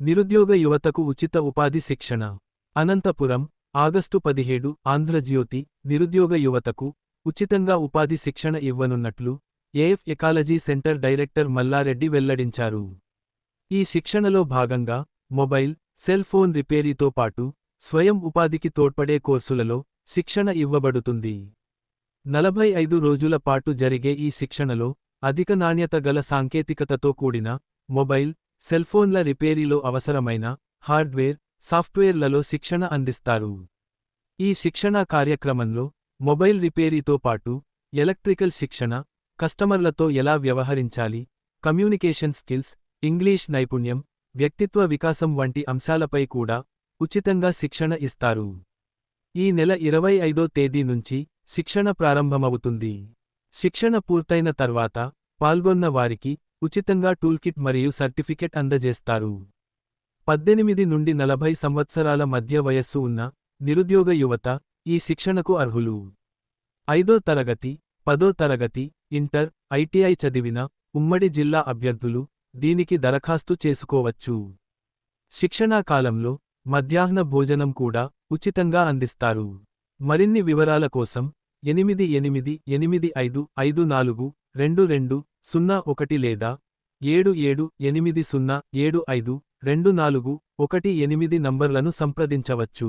నిరుద్యోగ యువతకు ఉచిత ఉపాధి శిక్షణ. అనంతపురం ఆగస్టు పదిహేడు ఆంధ్రజ్యోతి నిరుద్యోగ యువతకు ఉచితంగా ఉపాధి శిక్షణ ఇవ్వనున్నట్లు AF ecology centre director Mallareddy వెల్లడించారు. ఈ శిక్షణలో భాగంగా మొబైల్ సెల్ ఫోన్ రిపేరీతో పాటు స్వయం ఉపాధికి తోడ్పడే కోర్సులలో శిక్షణ ఇవ్వబడుతుంది. నలభై ఐదు రోజుల పాటు జరిగే ఈ శిక్షణలో అధిక నాణ్యత గల సాంకేతికతతో కూడిన మొబైల్ సెల్ఫోన్ల రిపేరీలో అవసరమైన హార్డ్వేర్ సాఫ్ట్వేర్లలో శిక్షణ అందిస్తారు. ఈ శిక్షణా కార్యక్రమంలో మొబైల్ రిపేరీతో పాటు ఎలక్ట్రికల్ శిక్షణ కస్టమర్లతో ఎలా వ్యవహరించాలి కమ్యూనికేషన్ స్కిల్స్ ఇంగ్లీష్ నైపుణ్యం వ్యక్తిత్వ వికాసం వంటి అంశాలపై కూడా ఉచితంగా శిక్షణ ఇస్తారు. ఈ నెల ఇరవై ఐదో తేదీ నుంచి శిక్షణ ప్రారంభమవుతుంది. శిక్షణ పూర్తయిన తర్వాత పాల్గొన్న వారికి ఉచితంగా టూల్కిట్ మరియు సర్టిఫికెట్ అందజేస్తారు. పద్దెనిమిది నుండి నలభై సంవత్సరాల మధ్య వయస్సు ఉన్న నిరుద్యోగ యువత ఈ శిక్షణకు అర్హులు. ఐదో తరగతి పదో తరగతి ఇంటర్ ఐటీఐ చదివిన ఉమ్మడి జిల్లా అభ్యర్థులు దీనికి దరఖాస్తు చేసుకోవచ్చు. శిక్షణా కాలంలో మధ్యాహ్న భోజనం కూడా ఉచితంగా అందిస్తారు. మరిన్ని వివరాల కోసం ఎనిమిది ఎనిమిది ఎనిమిది ఐదు ఐదు నాలుగు రెండు రెండు సున్నా ఒకటి లేదా ఏడు ఏడు ఎనిమిది సున్నా ఏడు ఐదు రెండు నాలుగు ఒకటి ఎనిమిది నంబర్లను సంప్రదించవచ్చు.